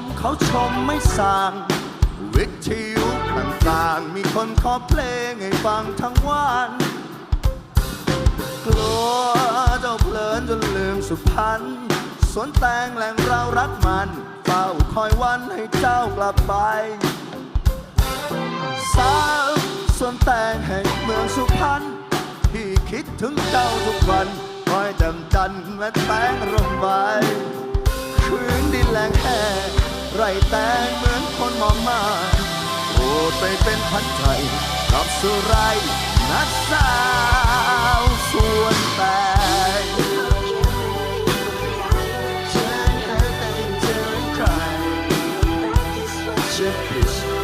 มเขาชมไม่สั่งวิทยุต่างๆมีคนขอเพลงให้ฟังทั้งวัน กลัวเจ้าเพลินจนลืมสุพรรณสวนแตงแหล่งเรารักมันเฝ้าคอยวันให้เจ้ากลับไปสาวสวนแตงแห่งเมืองสุพรรณที่คิดถึงเจ้าทุกวันคอยจำจันแม่แตงร่มใบ รแตงเหมือนคนมองมาโปรดไปเป็นพันไทยกับสุไรนักสาวสวนแตงฉันให้แต่งเจอใคร Check this